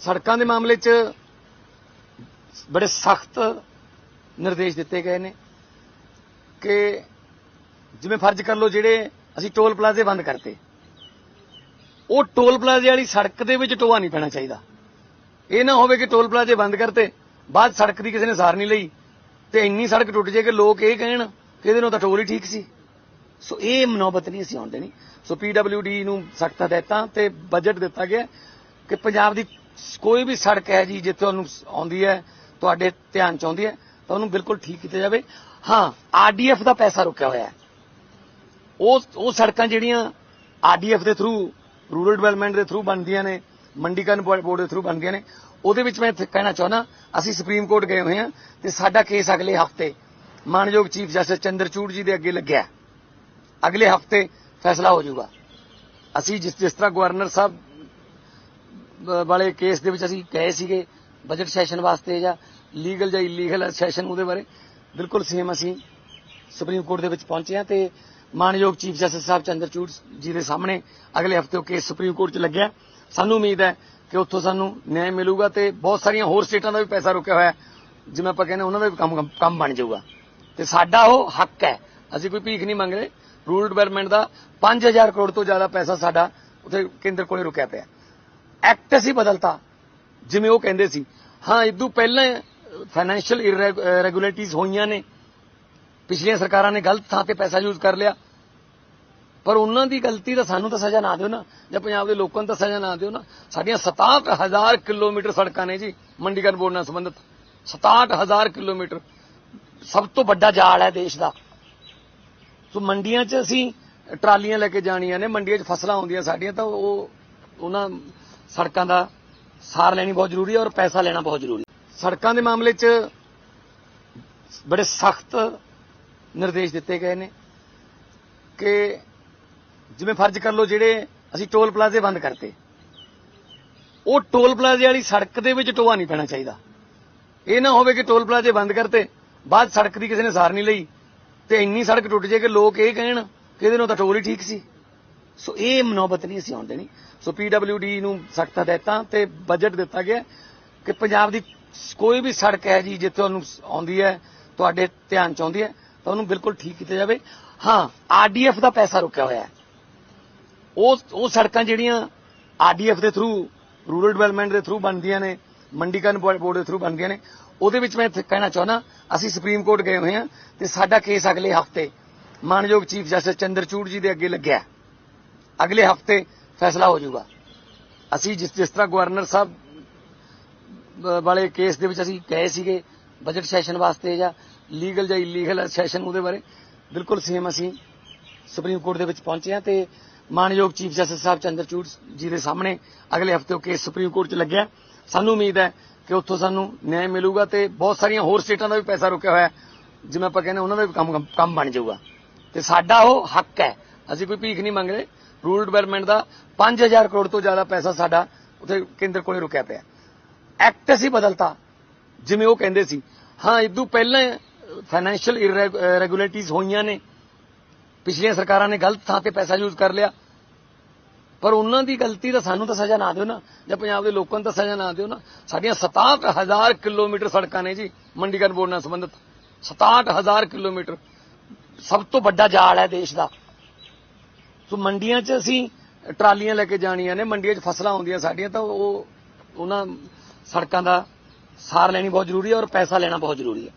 ਸੜਕਾਂ ਦੇ ਮਾਮਲੇ 'ਚ ਬੜੇ ਸਖਤ ਨਿਰਦੇਸ਼ ਦਿੱਤੇ ਗਏ ਨੇ ਕਿ ਜਿਵੇਂ ਫਰਜ਼ ਕਰ ਲਓ ਜਿਹੜੇ ਅਸੀਂ ਟੋਲ ਪਲਾਜ਼ੇ ਬੰਦ ਕਰਤੇ, ਉਹ ਟੋਲ ਪਲਾਜ਼ੇ ਵਾਲੀ ਸੜਕ ਦੇ ਵਿੱਚ ਟੋਆ ਨਹੀਂ ਪੈਣਾ ਚਾਹੀਦਾ। ਇਹ ਨਾ ਹੋਵੇ ਕਿ ਟੋਲ ਪਲਾਜ਼ੇ ਬੰਦ ਕਰਤੇ, ਬਾਅਦ ਸੜਕ ਦੀ ਕਿਸੇ ਨੇ ਸਾਰ ਨਹੀਂ ਲਈ ਤੇ ਇੰਨੀ ਸੜਕ ਟੁੱਟ ਜੇ ਕਿ ਲੋਕ ਇਹ ਕਹਿਣ ਕਿ ਇਹਦੇ ਨਾਲ ਤਾਂ ਟੋਲ ਹੀ ਠੀਕ ਸੀ। ਸੋ ਇਹ ਮਨੋਬਤ ਨਹੀਂ ਅਸੀਂ ਆਉਣ ਦੇਣੀ। ਸੋ ਪੀਡਬਲਯੂਡੀ ਨੂੰ ਸਖਤ ਹਦਾਇਤਾਂ ਤੇ ਬਜਟ ਦਿੱਤਾ ਗਿਆ ਕਿ ਪੰਜਾਬ ਦੀ ਕੋਈ ਵੀ ਸੜਕ ਹੈ ਜੀ ਜਿੱਥੇ ਉਹਨੂੰ ਆਉਂਦੀ ਹੈ, ਤੁਹਾਡੇ ਧਿਆਨ ਚ ਆਉਂਦੀ ਹੈ, ਤਾਂ ਉਹਨੂੰ ਬਿਲਕੁਲ ਠੀਕ ਕੀਤਾ ਜਾਵੇ। ਹਾਂ ਆਰਡੀਐਫ ਦਾ ਪੈਸਾ ਰੁਕਿਆ ਹੋਇਆ ਹੈ। ਉਹ ਉਹ ਸੜਕਾਂ ਜਿਹੜੀਆਂ ਆਰਡੀਐਫ ਦੇ ਥਰੂ ਰੂਰਲ ਡਿਵੈਲਪਮੈਂਟ ਦੇ ਥਰੂ ਬਣਦੀਆਂ ਨੇ, ਮੰਡੀਕਰਨ ਬੋਰਡ ਦੇ ਥਰੂ ਬਣਦੀਆਂ ਨੇ, ਉਹਦੇ ਵਿੱਚ ਮੈਂ ਕਹਿਣਾ ਚਾਹੁੰਦਾ, ਅਸੀਂ ਸੁਪਰੀਮ ਕੋਰਟ ਗਏ ਹੋਏ ਹਾਂ ਤੇ ਸਾਡਾ ਕੇਸ ਅਗਲੇ ਹਫ਼ਤੇ ਮਾਨਯੋਗ ਚੀਫ ਜਸਟਿਸ ਚੰਦਰਚੂੜ ਜੀ ਦੇ ਅੱਗੇ ਲੱਗਿਆ ਅਗਲੇ ਹਫ਼ਤੇ ਫੈਸਲਾ ਹੋ ਜਾਊਗਾ। ਅਸੀਂ ਜਿਸ ਜਿਸ ਤਰ੍ਹਾਂ ਗਵਰਨਰ ਸਾਹਿਬ ਵਾਲੇ ਕੇਸ ਦੇ ਵਿੱਚ ਅਸੀਂ ਗਏ ਸੀਗੇ ਬਜਟ ਸੈਸ਼ਨ ਵਾਸਤੇ ਜਾਂ ਲੀਗਲ ਜਾਂ ਇਲੀਗਲ ਸੈਸ਼ਨ ਉਹਦੇ ਬਾਰੇ। ਬਿਲਕੁਲ ਸੇਮ ਅਸੀਂ ਸੁਪਰੀਮ ਕੋਰਟ ਦੇ ਵਿੱਚ ਪਹੁੰਚੇ ਹਾਂ ਤੇ ਮਾਨਯੋਗ ਚੀਫ ਜਸਟਿਸ ਸਾਹਿਬ ਚੰਦਰਚੂੜ ਜੀ ਦੇ ਸਾਹਮਣੇ ਅਗਲੇ ਹਫ਼ਤੇ ਉਹ ਕੇਸ ਸੁਪਰੀਮ ਕੋਰਟ 'ਚ ਲੱਗਿਆ। ਸਾਨੂੰ ਉਮੀਦ ਹੈ ਕਿ ਉੱਥੋਂ ਸਾਨੂੰ ਨਿਆਂ ਮਿਲੂਗਾ ਤੇ ਬਹੁਤ ਸਾਰੀਆਂ ਹੋਰ ਸਟੇਟਾਂ ਦਾ ਵੀ ਪੈਸਾ ਰੁਕਿਆ ਹੋਇਆ ਜਿਵੇਂ ਆਪਾਂ ਕਹਿੰਦੇ ਉਹਨਾਂ ਦਾ ਵੀ ਕੰਮ ਕੰਮ ਬਣ ਜਾਊਗਾ। ਤੇ ਸਾਡਾ ਉਹ ਹੱਕ ਹੈ। ਅਸੀਂ ਕੋਈ ਭੀਖ ਨਹੀਂ ਮੰਗ ਰਹੇ ਰੂਰਲ ਡਿਵੈਲਪਮੈਂਟ ਦਾ 5000 ਕਰੋੜ ਤੋਂ ਜ਼ਿਆਦਾ ਪੈਸਾ ਸਾਡਾ ਉੱਥੇ ਕੇਂਦਰ ਕੋਲੇ ਰੁਕਿਆ ਪਿਆ। ਐਕਟ ਸੀ ਬਦਲਤਾ। ਜਿਵੇਂ ਉਹ ਕਹਿੰਦੇ ਸੀ, ਹਾਂ ਇਦੋਂ ਪਹਿਲਾਂ ਫਾਈਨੈਂਸ਼ੀਅਲ ਇਰੈਗੂਲਰਿਟੀਜ਼ ਹੋਈਆਂ ਨੇ। ਪਿਛਲੀਆਂ ਸਰਕਾਰਾਂ ਨੇ ਗਲਤ ਥਾਂ ਤੇ ਪੈਸਾ ਯੂਜ਼ ਕਰ ਲਿਆ। ਪਰ ਉਹਨਾਂ ਦੀ ਗਲਤੀ ਦਾ ਸਾਨੂੰ ਤਾਂ ਸਜ਼ਾ ਨਾ ਦਿਓ ਨਾ। ਜਾਂ ਪੰਜਾਬ ਦੇ ਲੋਕਾਂ ਨੂੰ ਤਾਂ ਸਜ਼ਾ ਨਾ ਦਿਓ ਨਾ। ਸਾਡੀਆਂ 67000 ਕਿਲੋਮੀਟਰ ਸੜਕਾਂ ਨੇ ਜੀ, ਮੰਡੀਕਰਨ ਬੋਰਡ ਨਾਲ ਸੰਬੰਧਿਤ। 67000 ਕਿਲੋਮੀਟਰ ਸਭ ਤੋਂ ਵੱਡਾ ਜਾਲ ਹੈ ਦੇਸ਼ ਦਾ। ਸੋ ਮੰਡੀਆਂ 'ਚ ਅਸੀਂ ਟਰਾਲੀਆਂ ਲੈ ਕੇ ਜਾਣੀਆਂ ਨੇ। ਮੰਡੀਆਂ 'ਚ ਫਸਲਾਂ ਆਉਂਦੀਆਂ ਸਾਡੀਆਂ ਤਾਂ ਉਹ ਉਹਨਾਂ ਸੜਕਾਂ ਦਾ ਸਾਰ ਲੈਣੀ ਬਹੁਤ ਜ਼ਰੂਰੀ ਹੈ ਔਰ ਪੈਸਾ ਲੈਣਾ ਬਹੁਤ ਜ਼ਰੂਰੀ ਹੈ। ਸੜਕਾਂ ਦੇ ਮਾਮਲੇ 'ਚ ਬੜੇ ਸਖਤ ਨਿਰਦੇਸ਼ ਦਿੱਤੇ ਗਏ ਨੇ ਕਿ ਜਿਵੇਂ ਫਰਜ਼ ਕਰ ਲਓ ਜਿਹੜੇ ਅਸੀਂ ਟੋਲ ਪਲਾਜ਼ੇ ਬੰਦ ਕਰਤੇ, ਉਹ ਟੋਲ ਪਲਾਜ਼ੇ ਵਾਲੀ ਸੜਕ ਦੇ ਵਿੱਚ ਟੋਆ ਨਹੀਂ ਪੈਣਾ ਚਾਹੀਦਾ। ਇਹ ਨਾ ਹੋਵੇ ਕਿ ਟੋਲ ਪਲਾਜ਼ੇ ਬੰਦ ਕਰਤੇ, ਬਾਅਦ ਸੜਕ ਦੀ ਕਿਸੇ ਨੇ ਸਾਰ ਨਹੀਂ ਲਈ ਤੇ ਇੰਨੀ ਸੜਕ ਟੁੱਟ ਜੇ ਕਿ ਲੋਕ ਇਹ ਕਹਿਣ ਕਿ ਇਹਦੇ ਨਾਲ ਤਾਂ ਟੋਲ ਹੀ ਠੀਕ ਸੀ। ਸੋ ਇਹ ਮਨੋਬਤ ਨਹੀਂ ਅਸੀਂ ਆਉਣ ਦੇਣੀ। ਸੋ ਪੀਡਬਲਯੂਡੀ ਨੂੰ ਸਖਤ ਹਦਾਇਤਾਂ ਤੇ ਬਜਟ ਦਿੱਤਾ ਗਿਆ ਕਿ ਪੰਜਾਬ ਦੀ ਕੋਈ ਵੀ ਸੜਕ ਹੈ ਜੀ ਜਿੱਥੇ ਉਹਨੂੰ ਆਉਂਦੀ ਹੈ, ਤੁਹਾਡੇ ਧਿਆਨ ਚ ਆਉਂਦੀ ਹੈ, ਤਾਂ ਉਹਨੂੰ ਬਿਲਕੁਲ ਠੀਕ ਕੀਤਾ ਜਾਵੇ। ਹਾਂ ਆਰਡੀਐਫ ਦਾ ਪੈਸਾ ਰੁਕਿਆ ਹੋਇਆ ਹੈ। ਉਹ ਉਹ ਸੜਕਾਂ ਜਿਹੜੀਆਂ ਆਰਡੀਐਫ ਦੇ ਥਰੂ ਰੂਰਲ ਡਿਵੈਲਪਮੈਂਟ ਦੇ ਥਰੂ ਬਣਦੀਆਂ ਨੇ, ਮੰਡੀਕਰਨ ਬੋਰਡ ਦੇ ਥਰੂ ਬਣਦੀਆਂ ਨੇ, ਉਹਦੇ ਵਿੱਚ ਮੈਂ ਕਹਿਣਾ ਚਾਹੁੰਦਾ, ਅਸੀਂ ਸੁਪਰੀਮ ਕੋਰਟ ਗਏ ਹੋਏ ਹਾਂ ਤੇ ਸਾਡਾ ਕੇਸ ਅਗਲੇ ਹਫ਼ਤੇ, ਮਾਨਯੋਗ ਚੀਫ ਜਸਟਿਸ ਚੰਦਰਚੂੜ ਜੀ ਦੇ ਅੱਗੇ ਲੱਗਿਆ। ਅਗਲੇ ਹਫ਼ਤੇ ਫੈਸਲਾ ਹੋ ਜਾਊਗਾ। ਅਸੀਂ ਜਿਸ ਜਿਸ ਤਰ੍ਹਾਂ ਗਵਰਨਰ ਸਾਹਿਬ ਵਾਲੇ ਕੇਸ ਦੇ ਵਿੱਚ ਅਸੀਂ ਗਏ ਸੀਗੇ ਬਜਟ ਸੈਸ਼ਨ ਵਾਸਤੇ ਜਾਂ ਲੀਗਲ ਜਾਂ ਇਲੀਗਲ ਸੈਸ਼ਨ ਉਹਦੇ ਬਾਰੇ, ਬਿਲਕੁਲ ਸੇਮ ਅਸੀਂ ਸੁਪਰੀਮ ਕੋਰਟ ਦੇ ਵਿੱਚ ਪਹੁੰਚੇ ਹਾਂ ਤੇ ਮਾਨਯੋਗ ਚੀਫ ਜਸਟਿਸ ਸਾਹਿਬ ਚੰਦਰਚੂੜ ਜੀ ਦੇ ਸਾਹਮਣੇ ਅਗਲੇ ਹਫ਼ਤੇ ਉਹ ਕੇਸ ਸੁਪਰੀਮ ਕੋਰਟ 'ਚ ਲੱਗਿਆ। ਸਾਨੂੰ ਉਮੀਦ ਹੈ ਕਿ ਉੱਥੋਂ ਸਾਨੂੰ ਨਿਆਂ ਮਿਲੂਗਾ ਤੇ ਬਹੁਤ ਸਾਰੀਆਂ ਹੋਰ ਸਟੇਟਾਂ ਦਾ ਵੀ ਪੈਸਾ ਰੁਕਿਆ ਹੋਇਆ ਜਿਵੇਂ ਆਪਾਂ ਕਹਿੰਦੇ ਉਹਨਾਂ ਦਾ ਵੀ ਕੰਮ ਕੰਮ ਬਣ ਜਾਊਗਾ। ਤੇ ਸਾਡਾ ਉਹ ਹੱਕ ਹੈ। ਅਸੀਂ ਕੋਈ ਭੀਖ ਨਹੀਂ ਮੰਗ ਰਹੇ ਰੂਰਲ ਡਿਵੈਲਪਮੈਂਟ ਦਾ 5000 ਕਰੋੜ ਤੋਂ ਜ਼ਿਆਦਾ ਪੈਸਾ ਸਾਡਾ ਉੱਥੇ ਕੇਂਦਰ ਕੋਲੇ ਰੁਕਿਆ ਪਿਆ। ਐਕਟ ਅਸੀਂ ਬਦਲਤਾ, ਜਿਵੇਂ ਉਹ ਕਹਿੰਦੇ ਸੀ। ਹਾਂ ਇਦੋਂ ਪਹਿਲਾਂ ਫਾਈਨੈਂਸ਼ੀਅਲ ਇਰੈਗੂਲਰਿਟੀਜ਼ ਹੋਈਆਂ ਨੇ। ਪਿਛਲੀਆਂ ਸਰਕਾਰਾਂ ਨੇ ਗਲਤ ਥਾਂ ਤੇ ਪੈਸਾ ਯੂਜ਼ ਕਰ ਲਿਆ। ਪਰ ਉਹਨਾਂ ਦੀ ਗਲਤੀ ਦਾ ਸਾਨੂੰ ਤਾਂ ਸਜ਼ਾ ਨਾ ਦਿਓ ਨਾ। ਜਾਂ ਪੰਜਾਬ ਦੇ ਲੋਕਾਂ ਨੂੰ ਤਾਂ ਸਜ਼ਾ ਨਾ ਦਿਓ ਨਾ। ਸਾਡੀਆਂ 67000 ਕਿਲੋਮੀਟਰ ਸੜਕਾਂ ਨੇ ਜੀ, ਮੰਡੀਕਰਨ ਬੋਰਡ ਨਾਲ ਸੰਬੰਧਿਤ। 67000 ਕਿਲੋਮੀਟਰ ਸਭ ਤੋਂ ਵੱਡਾ ਜਾਲ ਹੈ ਦੇਸ਼ ਦਾ। ਸੋ ਮੰਡੀਆਂ 'ਚ ਅਸੀਂ ਟਰਾਲੀਆਂ ਲੈ ਕੇ ਜਾਣੀਆਂ ਨੇ, ਮੰਡੀਆਂ 'ਚ ਫਸਲਾਂ ਆਉਂਦੀਆਂ ਸਾਡੀਆਂ, ਤਾਂ ਉਹ ਉਹਨਾਂ ਸੜਕਾਂ ਦਾ ਸਾਰ ਲੈਣੀ ਬਹੁਤ ਜ਼ਰੂਰੀ ਹੈ ਔਰ ਪੈਸਾ ਲੈਣਾ ਬਹੁਤ ਜ਼ਰੂਰੀ ਹੈ।